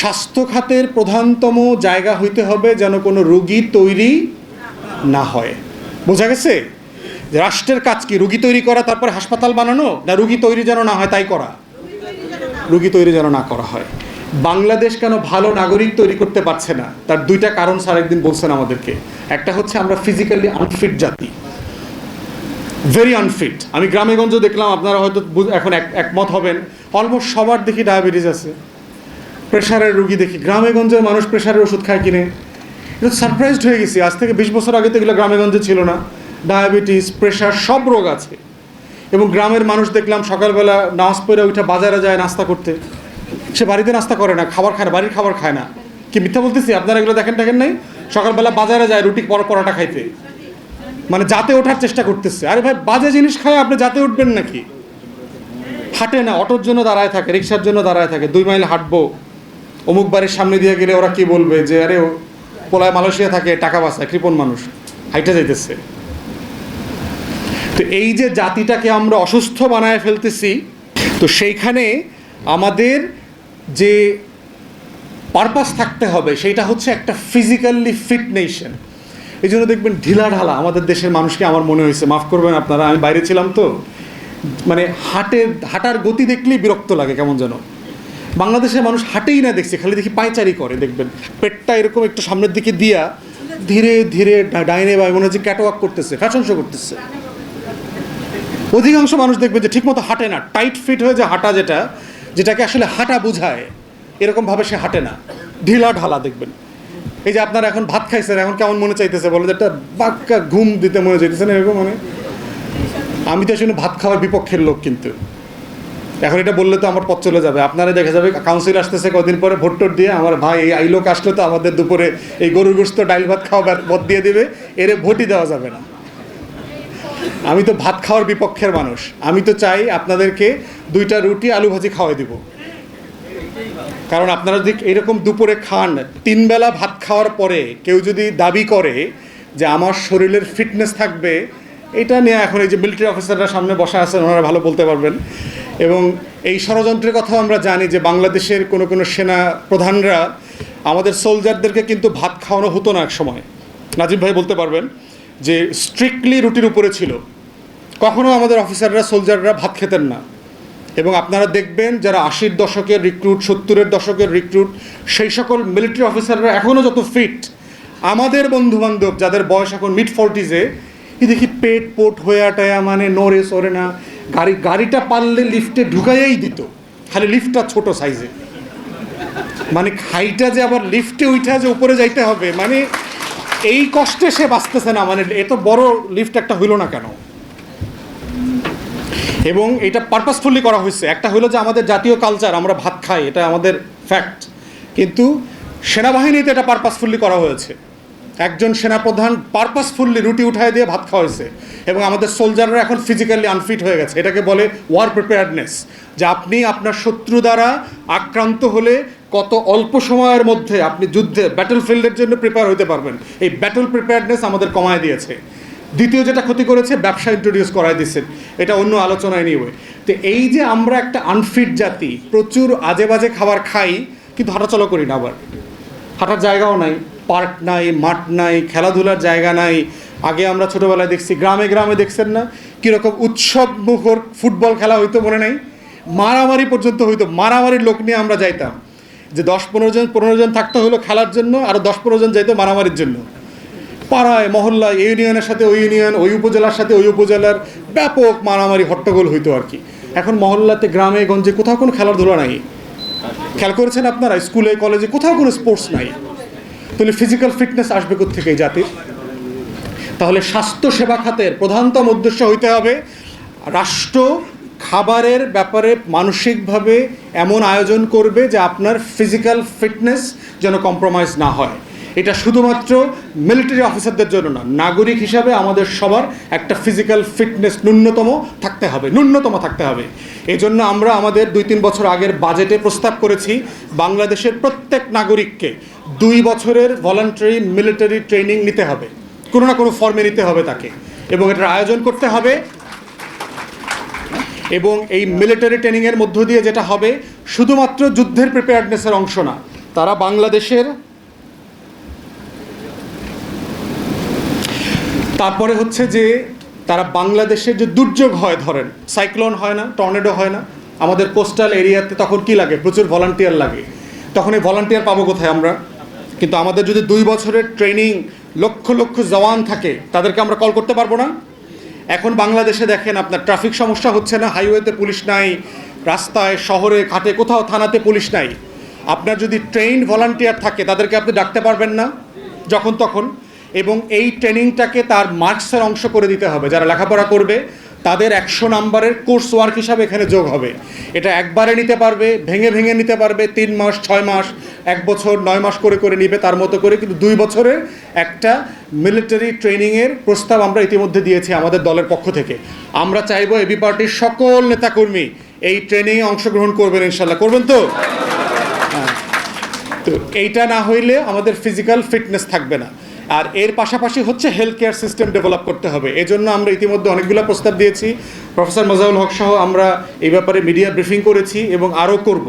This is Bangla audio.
স্বাস্থ্য খাতের প্রধানতম জায়গা হইতে হবে যেন কোনো রুগী তৈরি না হয়। বোঝা গেছে? রাষ্ট্রের কাজ কি, রুগী তৈরি করা, তারপর হাসপাতাল বানানো, না রুগী তৈরি যেন না হয়, তাই করা? রুগী তৈরি যেন না করা হয়। বাংলাদেশ কেন ভালো নাগরিক তৈরি করতে পারছে না? তার দুইটা কারণ স্যার একদিন বলছেন আমাদেরকে। একটা হচ্ছে আমরা ফিজিক্যালি আনফিট জাতি। ভেরি আনফিট আমি গ্রামেগঞ্জ দেখলাম, আপনারা হয়তো এখন এক একমত হবেন। অলমোস্ট সবার দেখি ডায়াবেটিস আছে। প্রেশারের রুগী দেখি। গ্রামেগঞ্জের মানুষ প্রেশারের ওষুধ খায় কিনে। এটা সারপ্রাইজড হয়ে গেছি। আজ থেকে বিশ বছর আগে তো এগুলো গ্রামে গঞ্জে ছিল না। ডায়াবেটিস প্রেশার সব রোগ আছে। এবং গ্রামের মানুষ দেখলাম সকালবেলা নাচ পরে উঠে বাজারে যায় নাস্তা করতে। সে বাড়িতে নাস্তা করে না, খাবার খায় না, বাড়ির খাবার খায় না। কি মিথ্যা বলতেছি? আপনারা এগুলো দেখেন দেখেন নাই? সকালবেলা বাজারে যায় রুটি পর পরোটা খাইতে। মানে যাতে ওঠার চেষ্টা করতেছে। আরে ভাই, বাজে জিনিস খায়, আপনি যাতে উঠবেন নাকি? হাঁটে না, অটোর জন্য দাঁড়ায় থাকে, রিক্সার জন্য দাঁড়ায় থাকে, দুই মাইল হাঁটবো। অমুক বাড়ির সামনে দিয়ে গেলে ওরা কি বলবে যে, আরে পোলায় মালয়েশিয়া থাকে, টাকা বাঁচায়, কৃপণ মানুষ। হাইটে যাইতেছে। তো এই যে জাতিটাকে আমরা অসুস্থ বানায় ফেলতেছি, তো সেইখানে আমাদের যে পারপাস থাকতে হবে সেটা হচ্ছে একটা ফিজিক্যালি ফিট নেশন এই জন্য দেখবেন ঢিলা ঢালা আমাদের দেশের মানুষকে আমার মনে হয়েছে। মাফ করবেন আপনারা, আমি বাইরে ছিলাম তো। মানে হাটে, হাঁটার গতি দেখলেই বিরক্ত লাগে কেমন যেন। বাংলাদেশের মানুষ হাঁটেই না দেখছে, খালি দেখি পায়চারি করে, দেখবেন। পেটটা এরকম একটু সামনের দিকে দিয়া ধীরে ধীরে ডাইনে বা মনে হচ্ছে ক্যাটওয়াক করতেছে ফ্যাশন শো করতেছে। অধিকাংশ মানুষ দেখবে যে ঠিকমতো হাঁটে না টাইট ফিট হয়ে যে হাঁটা যেটা, যেটাকে আসলে হাঁটা বোঝায়, এরকমভাবে সে হাঁটে না। ঢিলা ঢালা দেখবেন। এই যে আপনারা এখন ভাত খাইছেন, এখন কেমন মনে চাইতেছে? বলে যে একটা বাক্কা ঘুম দিতে মনে চাইতেছে না এরকম মানে? আমি তো আসলে ভাত খাওয়ার বিপক্ষের লোক কিন্তু। এখন এটা বললে তো আমার পথ চলে যাবে। আপনারা দেখা যাবে কাউন্সিল আসতেছে কদিন পরে ভোট টোট দিয়ে আমার ভাই এই আই লোক আসলে তো আমাদের দুপুরে এই গরুর গোস্ত ডাইল ভাত খাওয়া পথ দিয়ে দেবে, এরে ভোটই দেওয়া যাবে না। আমি তো ভাত খাওয়ার বিপক্ষের মানুষ। আমি তো চাই আপনাদেরকে দুইটা রুটি, আলু ভাজি খাওয়াই দিব। কারণ আপনারা যদি এরকম দুপুরে খান, তিন বেলা ভাত খাওয়ার পরে কেউ যদি দাবি করে যে আমার শরীরের ফিটনেস থাকবে, এটা নিয়ে এখন এই যে মিলিটারি অফিসাররা সামনে বসা আছেন, ওনারা ভালো বলতে পারবেন। এবং এই ষড়যন্ত্রের কথাও আমরা জানি যে বাংলাদেশের কোনো কোনো সেনা প্রধানরা আমাদের সোলজারদেরকে কিন্তু ভাত খাওয়ানো হতো না এক সময়। নাজিম ভাই বলতে পারবেন যে স্ট্রিক্টলি রুটির উপরে ছিল। কখনো আমাদের অফিসাররা, সোলজাররা ভাত খেতেন না। এবং আপনারা দেখবেন যারা আশির দশকের রিক্রুট সত্তরের দশকের রিক্রুট সেই সকল মিলিটারি অফিসাররা এখনও যত ফিট আমাদের বন্ধু বান্ধব যাদের বয়স এখন মিড ফোরটিজে দেখি পেট পোট হয়ে আটায়া মানে নড়ে সরে না। গাড়ি, গাড়িটা পারলে লিফটে ঢুকাইয়াই দিত। খালি লিফটটা ছোট সাইজে মানে খাইটা যে আবার লিফটে উঠা যে উপরে যাইতে হবে মানে এই কষ্টে সে বাঁচতেছে না। মানে এত বড় লিফট একটা হইল না কেন? এবং এটা পারপাসফুলি করা হয়েছে। একটা হলো যে আমাদের জাতীয় কালচার আমরা ভাত খাই, এটা আমাদের ফ্যাক্ট কিন্তু সেনাবাহিনীতে এটা পারপাসফুলি করা হয়েছে। একজন সেনাপ্রধান পারপাসফুল্লি রুটি উঠায় দিয়ে ভাত খাওয়াইছে এবং আমাদের সোলজাররা এখন ফিজিক্যালি আনফিট হয়ে গেছে। এটাকে বলে ওয়ার প্রিপেয়ারনেস যে আপনি আপনার শত্রু দ্বারা আক্রান্ত হলে কত অল্প সময়ের মধ্যে আপনি যুদ্ধে ব্যাটল ফিল্ডের জন্য প্রিপেয়ার হতে পারবেন। এই ব্যাটল প্রিপেয়ারনেস আমাদের কমায় দিয়েছে। দ্বিতীয় যেটা ক্ষতি করেছে, ব্যবসা ইন্ট্রোডিউস করাই দিচ্ছেন এটা অন্য আলোচনায় নিয়ে। তো এই যে আমরা একটা আনফিট জাতি, প্রচুর আজে বাজে খাবার খাই, কিন্তু হাঁটাচলা করি না আবার। হাঁটার জায়গাও নাই। পার্ক নাই, মাঠ নাই, খেলাধুলার জায়গা নাই। আগে আমরা ছোটোবেলায় দেখছি, গ্রামে গ্রামে দেখছেন না? কীরকম উৎসব মুখর ফুটবল খেলা হইতো মনে নেই? মারামারি পর্যন্ত হইতো, মারামারির লোক নিয়ে আমরা যাইতাম। যে দশ পনেরো জন পনেরো জন থাকতে হলো খেলার জন্য, আর দশ পনেরো জন যাইতো মারামারির জন্য। পাড়ায়, মহল্লায়, এই ইউনিয়নের সাথে ওই ইউনিয়ন, ওই উপজেলার সাথে ওই উপজেলার ব্যাপক মারামারি, হট্টগোল হইতো আর কি। এখন মহল্লাতে, গ্রামে, গঞ্জে কোথাও কোনো খেলাধুলা নাই। খেয়াল করেছেন আপনারা? স্কুলে, কলেজে কোথাও কোনো স্পোর্টস নাই। তাহলে ফিজিক্যাল ফিটনেস আসবে থেকে জাতির? তাহলে স্বাস্থ্য সেবা খাতের প্রধানতম উদ্দেশ্য হইতে হবে রাষ্ট্র খাবারের ব্যাপারে মানসিকভাবে এমন আয়োজন করবে যে আপনার ফিজিক্যাল ফিটনেস যেন কম্প্রোমাইজ না হয়। এটা শুধুমাত্র মিলিটারি অফিসারদের জন্য না, নাগরিক হিসাবে আমাদের সবার একটা ফিজিক্যাল ফিটনেস ন্যূনতম থাকতে হবে, ন্যূনতম থাকতে হবে। এই জন্য আমরা আমাদের দুই তিন বছর আগের বাজেটে প্রস্তাব করেছি বাংলাদেশের প্রত্যেক নাগরিককে দুই বছরের ভলান্টারি মিলিটারি ট্রেনিং নিতে হবে, কোনো না কোনো ফর্মে নিতে হবে তাকে। এবং এটার আয়োজন করতে হবে। এবং এই মিলিটারি ট্রেনিংয়ের মধ্য দিয়ে যেটা হবে, শুধুমাত্র যুদ্ধের প্রিপেয়ারনেসের অংশ না, তারা বাংলাদেশের তারপরে হচ্ছে যে তারা বাংলাদেশের যে দুর্যোগ হয়, ধরেন, সাইক্লোন হয় না, টর্নেডো হয় না, আমাদের কোস্টাল এরিয়াতে তখন কি লাগে? প্রচুর ভলান্টিয়ার লাগে। তখন এই ভলান্টিয়ার পাবো কোথায় আমরা? কিন্তু আমাদের যদি দুই বছরের ট্রেনিং লক্ষ লক্ষ জওয়ান থাকে, তাদেরকে আমরা কল করতে পারব না? এখন বাংলাদেশে দেখেন আপনার ট্রাফিক সমস্যা হচ্ছে না, হাইওয়েতে পুলিশ নাই, রাস্তায়, শহরে, ঘাটে, কোথাও থানাতে পুলিশ নাই। আপনার যদি ট্রেন ভলান্টিয়ার থাকে, তাদেরকে আপনি ডাকতে পারবেন না? যখন তখন। এবং এই ট্রেনিংটাকে তার মার্কসের অংশ করে দিতে হবে। যারা লেখাপড়া করবে, তাদের একশো নাম্বারের কোর্স ওয়ার্ক হিসাবে এখানে যোগ হবে। এটা একবারে নিতে পারবে, ভেঙে ভেঙে নিতে পারবে, তিন মাস, ছয় মাস, এক বছর, নয় মাস করে করে নিবে তার মতো করে, কিন্তু দুই বছরের একটা মিলিটারি ট্রেনিংয়ের প্রস্তাব আমরা ইতিমধ্যে দিয়েছি আমাদের দলের পক্ষ থেকে। আমরা চাইব এবি পার্টির সকল নেতাকর্মী এই ট্রেনিংয়ে অংশগ্রহণ করবেন ইনশাল্লাহ করবেন তো? হ্যাঁ। তো এইটা না হইলে আমাদের ফিজিক্যাল ফিটনেস থাকবে না। আর এর পাশাপাশি হচ্ছে হেলথ কেয়ার সিস্টেম ডেভেলপ করতে হবে। এজন্য আমরা ইতিমধ্যে অনেকগুলো প্রস্তাব দিয়েছি। প্রফেসর মজাউল হক সহ আমরা এই ব্যাপারে মিডিয়া ব্রিফিং করেছি এবং আরও করব।